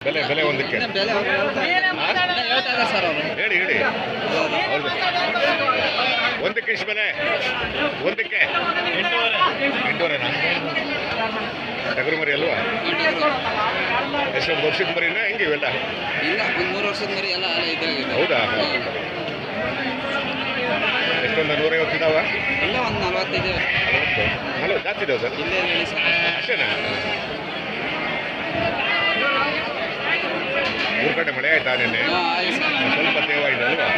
ಬೆಲೆ ಬೆಲೆ ಒಂದಕ್ಕೆ. ಹೇಳಿ ಹೇಳಿ. ಒಂದಕ್ಕೆ ಇಷ್ಟು ಬೆಲೆ? ಒಂದಕ್ಕೆ? ಎಂಟೂವರೆನಾ ಟಗರು ಮರಿ ಅಲ್ವಾ ಎಷ್ಟೊಂದು ವರ್ಷದ ಮರಿನ ಹೆಂಗೆ ಇವೆಲ್ಲ ಇಲ್ಲ ಒಂದು ಮೂರು ವರ್ಷದ ಮರಿ ಎಲ್ಲ ಹೌದಾ? ಎಷ್ಟೊಂದು? ನೂರೈವತ್ತು ಇದಾವ? ಇಲ್ಲ ಒಂದು ನಲ್ವತ್ತೈದು ನಲವತ್ತು. ಹಲೋ ಜಾಸ್ತಿ ಇದಾವೆ ಸರ್? ಇಲ್ಲೇ ಹೇಳಿ ಸರ್. ಅಷ್ಟೇನಾ? ಮೂರು ಕಡೆ ಮಳೆ ಆಯ್ತಾ. ನಿನ್ನೆ ಸ್ವಲ್ಪ ತೇವ ಇದೆ ಅಲ್ವಾ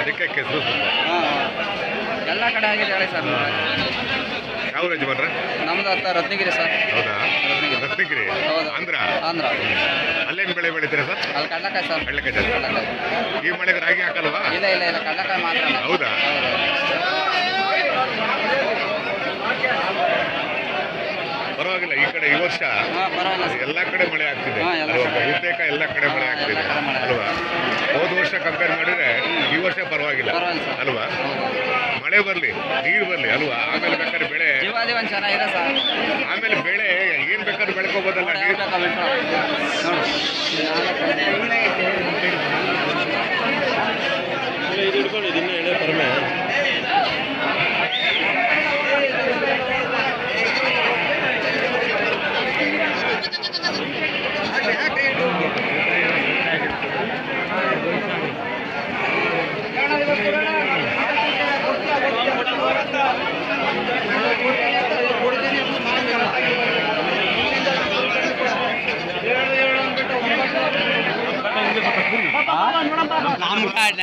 ಅದಕ್ಕೆ ಕೆಸರು ಸ್ವಲ್ಪ. ಹಾಂ ಎಲ್ಲ ಕಡೆ ಆಗಿದೆ ಹೇಳಿ ಸರ್. ಯಾವ ಯಜಮಾನ್ರ? ನಮ್ದು ಅತ್ತ ರತ್ನಗಿರಿ ಸರ್. ಹೌದಾ? ರತ್ನಗಿರಿ. ರತ್ನಗಿರಿ. ಹೌದು. ಆಂಧ್ರ? ಆಂಧ್ರ. ಅಲ್ಲೇನು ಬೆಳೆ ಬೆಳಿತೀರಾ ಸರ್? ಅಲ್ಲಿ ಕಡ್ಲಕಾಯಿ ಸರ್. ಕಡಲಕಾಯಿ ಈ ಮಳೆಗೆ ರಾಗಿ ಹಾಕಲ್ವಾ? ಇಲ್ಲ ಇಲ್ಲ ಇಲ್ಲ. ಕಡ್ಲಕಾಯಿ ಮಾತ್ರ. ಹೌದಾ? ಪರವಾಗಿಲ್ಲ ಈ ಕಡೆ ಈ ವರ್ಷ ಎಲ್ಲ ಕಡೆ ಮಳೆ ಆಗ್ತಿದೆ. ಬಹುತೇಕ ಎಲ್ಲ ಕಡೆ ಮಳೆ ಆಗ್ತಿದೆ. ಅಲ್ವಾ? ಹೋದ ವರ್ಷ ಕಂಪೇರ್ ಮಾಡಿದ್ರೆ ಈ ವರ್ಷ ಪರವಾಗಿಲ್ಲ. ಅಲ್ವಾ? ಮಳೆ ಬರಲಿ ನೀರು ಬರಲಿ ಅಲ್ವಾ? ಆಮೇಲೆ ಬೇಕಾದ್ರೆ ಬೆಳೆ ಆಮೇಲೆ ಬೆಳೆ ಏನ್ ಬೇಕಾದ್ರೆ ಬೆಳ್ಕೋಬೋದಲ್ಲ ನೋಡಿ ನೀರು ಯಾವ ಬೇಕಾ ಬಿಟ್ರು. ನೋಡು ಇದು ಹಿಡ್ಕೊಂಡು ಇದನ್ನ ಎಳೆ ಕಡಿಮೆ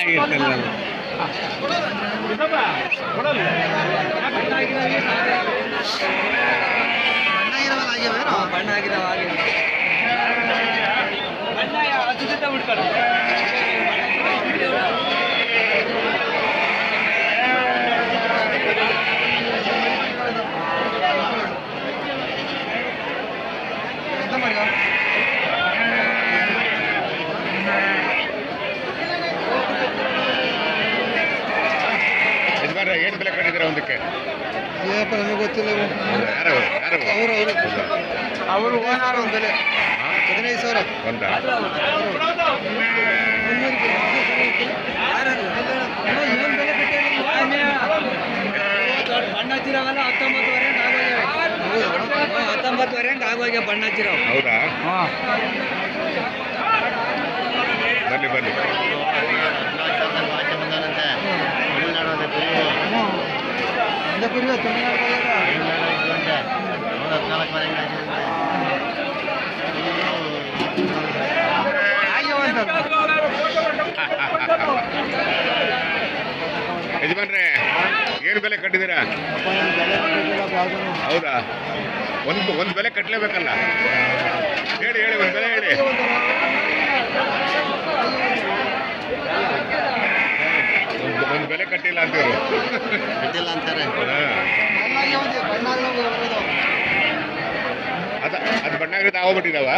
ನಮ್ಮ ಕಾಡ್ನಾಗಿರ್ತಲ್ಲ ಬಣ್ಣ ಆಗಿದಾವ ಹಾಗೆ ಯಜಮಾನ್ರೆ ಬೆಲೆ ಒಂದಕ್ಕೆ? ಏನಪ್ಪ ಗೊತ್ತಿಲ್ಲ ಹೌದಾ? ಯಾರು ಯಾರು ಅವ್ರು ಅವರು? ಅವರು ಓನರ್ ಒಂದು ಬೆಲೆ? ಹದಿನೈದು ಸಾವಿರ. ಒಂದಾ. ಬಣ್ಣ ಹಚ್ಚಿರವಲ್ಲ ಹತ್ತೊಂಬತ್ತುವರೆ ಹತ್ತೊಂಬತ್ತುವರೆ ಹಂಗೆ ಆಗೋಗ್ಯ ಬಣ್ಣ ಹಚ್ಚಿರವು ಹೌದಾ? ಹಾಂ. ಬನ್ನಿ ಬರ್ಲಿ ಯಜಮಾನ್ರೆ ಏನು ಬೆಲೆ ಕಟ್ಟಿದ್ದೀರಾ? ಹೌದಾ? ಒಂದು ಒಂದು ಬೆಲೆ ಕಟ್ಟಲೇಬೇಕಲ್ಲ. ಹೇಳಿ ಹೇಳಿ ಒಂದು ಬೆಲೆ ಹೇಳಿ. ಒಂದು ಬೆಲೆ ಕಟ್ಟಿಲ್ಲ ಅಂತೀವ್ರು. ಕಟ್ಟಿಲ್ಲ ಅಂತಾರೆ. ಅದ ಅದು ಬಣ್ಣಾಗಿದ್ದು ಆಗೋಗ್ಬಿಟ್ಟಿದಾವ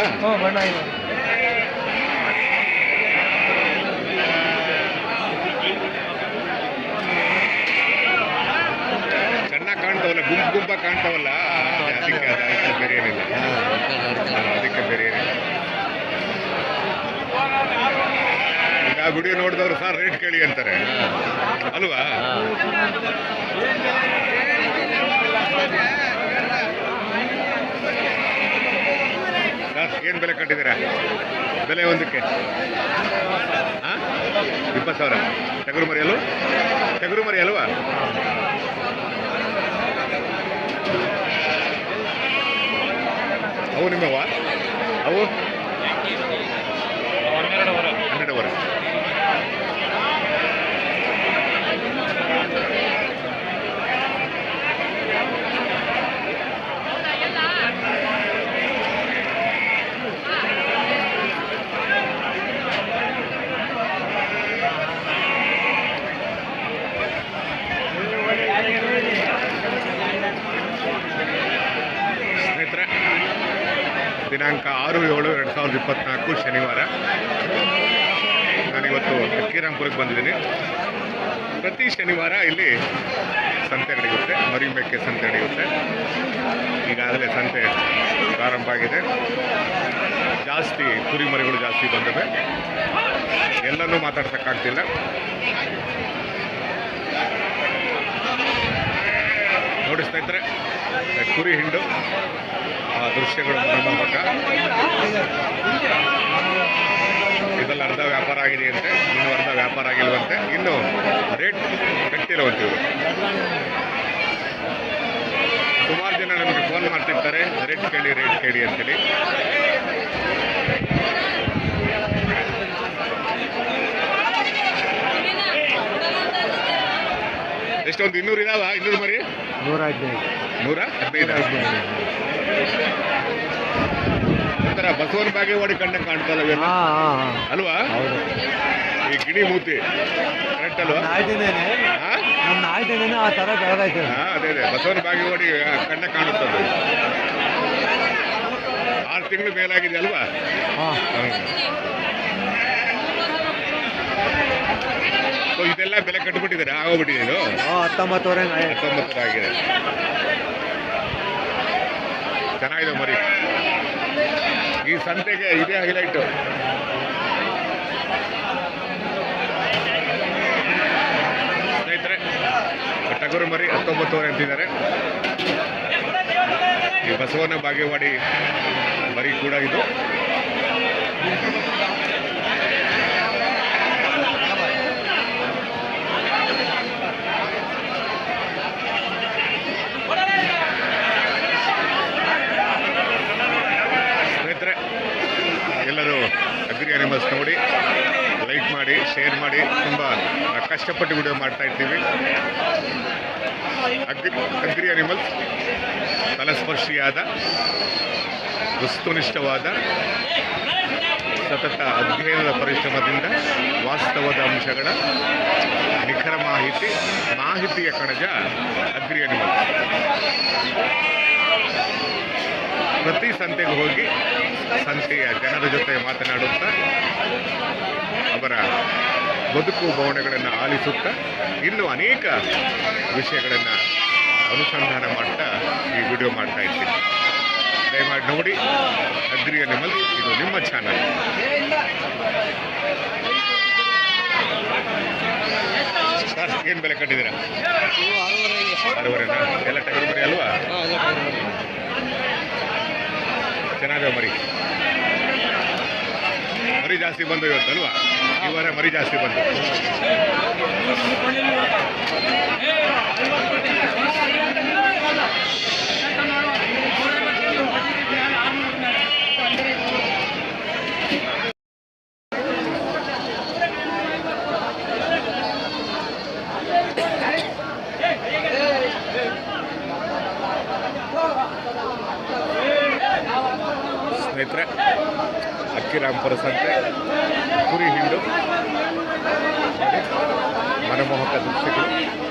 ಚೆನ್ನಾಗಿ ಕಾಣ್ತಾವಲ್ಲ ಗುಂಪು ಗುಂಪಾಗಿ ಕಾಣ್ತಾವಲ್ಲ? ಅದಕ್ಕೆ ಅದಕ್ಕೆ ಬೇರೆ ಏನಿಲ್ಲ. ಅದಕ್ಕೆ ಬೇರೆ ಏನಿಲ್ಲ. ಈಗ ವಿಡಿಯೋ ನೋಡಿದವರು ಸರ್ ರೇಟ್ ಕೇಳಿ ಅಂತಾರೆ. ಅಲ್ವಾ? ಏನು ಬೆಲೆ ಕಟ್ಟಿದ್ದೀರಾ? ಬೆಲೆ ಒಂದಕ್ಕೆ? ಹಾಂ? ಇಪ್ಪತ್ತು ಸಾವಿರ. ಟಗರು ಮರಿ ಅಲ್ವ? ಟಗರು ಮರಿ ಅಲ್ವಾ? ಅವು ನಿಮ್ಮವ ಅವು? ಸಾವಿರದ ಇಪ್ಪತ್ನಾಲ್ಕು ಶನಿವಾರ. ನಾನಿವತ್ತು ಅಕ್ಕಿರಾಮ್ಪುರಕ್ಕೆ ಬಂದಿದ್ದೀನಿ. ಪ್ರತಿ ಶನಿವಾರ ಇಲ್ಲಿ ಸಂತೆ ನಡೆಯುತ್ತೆ ಮರಿಮೆಕ್ಕೆ ಸಂತೆ ನಡೆಯುತ್ತೆ. ಈಗಾಗಲೇ ಸಂತೆ ಪ್ರಾರಂಭ ಆಗಿದೆ. ಜಾಸ್ತಿ ಕುರಿಮರಿಗಳು ಜಾಸ್ತಿ ಬಂದವೆ. ಎಲ್ಲನೂ ಮಾತಾಡ್ಸೋಕ್ಕಾಗ್ತಿಲ್ಲ. ನೋಡಿಸ್ತಾ ಸ್ನೇಹಿತರೆ ಕುರಿ ಹಿಂಡು, ಆ, ದೃಶ್ಯಗಳು ಮನಮೋಹಕ ಇದೆಲ್ಲ ಅರ್ಧ ವ್ಯಾಪಾರ ಆಗಿದೆಯಂತೆ, ಇನ್ನು ಅರ್ಧ ವ್ಯಾಪಾರ ಆಗಿಲ್ವಂತೆ. ಇನ್ನು ರೇಟ್ ಕಟ್ಟಿರುವಂತೆ ಇವರು ಸುಮಾರು ಜನ ನಮಗೆ ಫೋನ್ ಮಾಡ್ತಿರ್ತಾರೆ, ರೇಟ್ ಕೇಳಿ ರೇಟ್ ಕೇಳಿ ಅಂತೇಳಿ. ಎಷ್ಟೊಂದು ಇನ್ನೂರು ಇದಾವ? ಇನ್ನೂರು ಮರಿ? ನೂರ ಹದಿನೈದು. ನೂರ ಹದಿನೈದು. ಒಂಥರ ಬಸವನ ಬಾಗೇವಾಡಿ ಕಂಡ ಕಾಣ್ತಲ್ಲ ಇವೆಲ್ಲ? ಅಲ್ವಾ? ಈ ಗಿಣಿ ಮೂತಿ. ಕರೆಕ್ಟ್ ಅಲ್ವಾ? ಆ ಥರ ಬೆಳೆದೈತೆ ಹಾ ಅದೇ ಅದೇ. ಬಸವನ ಬಾಗೇವಾಡಿ ಕಂಡ ಕಾಣುತ್ತದೆ ಆರು ತಿಂಗಳು ಮೇಲಾಗಿದೆ ಅಲ್ವಾ? ಹಾಂ. ಸೊ ಇದೆಲ್ಲ ಬೆಲೆ ಕಟ್ಬಿಟ್ಟಿದ್ದಾರೆ? ಆಗೋಗ್ಬಿಟ್ಟಿದೆ ಇದು? ಹತ್ತೊಂಬತ್ತುವರೆ ಹತ್ತೊಂಬತ್ತರ ಆಗಿದೆ. ಚೆನ್ನಾಗಿದೆ ಮರಿ. ಈ ಸಂತೆಗೆ ಇದೇ ಹೈಲೈಟು. ಸ್ನೇಹಿತರೆ ಟಗರು ಮರಿ ಹತ್ತೊಂಬತ್ತುವರೆ ಅಂತಿದ್ದಾರೆ. ಈ ಬಸವನ ಬಾಗೇವಾಡಿ ಮರಿ ಕೂಡ ಇದು ಸ್ನೇಹಿತರೆ ಎಲ್ಲರೂ ಅನಿಮಲ್ಸ್ ನೋಡಿ ಲೈಕ್ ಮಾಡಿ ಶೇರ್ ಮಾಡಿ, ತುಂಬ ಕಷ್ಟಪಟ್ಟು ವಿಡಿಯೋ ಮಾಡ್ತಾ ಇರ್ತೀವಿ ಅಗ್ರಿ ಅಗ್ರಿ ಅನಿಮಲ್ಸ್ ತಲಸ್ಪರ್ಶಿಯಾದ, ವಸ್ತುನಿಷ್ಠವಾದ, ಸತತ ಅಧ್ಯಯನದ ಪರಿಶ್ರಮದಿಂದ ವಾಸ್ತವದ ಅಂಶಗಳ ನಿಖರ ಮಾಹಿತಿ, ಮಾಹಿತಿಯ ಕಣಜ ಅಗ್ರಿ ಅನಿಮಲ್ಸ್ ಪ್ರತಿ ಸಂತೆಗೆ ಹೋಗಿ ಸಂತೆಯ ಜನರ ಜೊತೆ ಮಾತನಾಡುತ್ತಾ, ಅವರ ಬದುಕು ಬವಣೆಗಳನ್ನು ಆಲಿಸುತ್ತಾ ಇನ್ನೂ ಅನೇಕ ವಿಷಯಗಳನ್ನು ಅನುಸಂಧಾನ ಮಾಡ್ತಾ ಈ ವಿಡಿಯೋ ಮಾಡ್ತಾ ಇದ್ದೀನಿ. ದಯಮಾಡಿ ನೋಡಿ ಅಗ್ರಿಯ ನಿಮ್ಮಲ್ಲಿ ಇದು ನಿಮ್ಮ ಚಾನಲ್ ಸರ್, ಏನು ಬೆಲೆ ಕಟ್ಟಿದ್ದೀರಾ? ಎಲ್ಲ ಟಗರು ಬರೀ ಅಲ್ವಾ? ಚೆನ್ನಾಗಿದೆ ಮರಿ. ಮರಿ ಜಾಸ್ತಿ ಬಂದು ಇವತ್ತು ಅಲ್ವಾ ಈ ವಾರ ಮರಿ ಜಾಸ್ತಿ ಬಂದು. gran presente dirigido Manemos acá el ciclo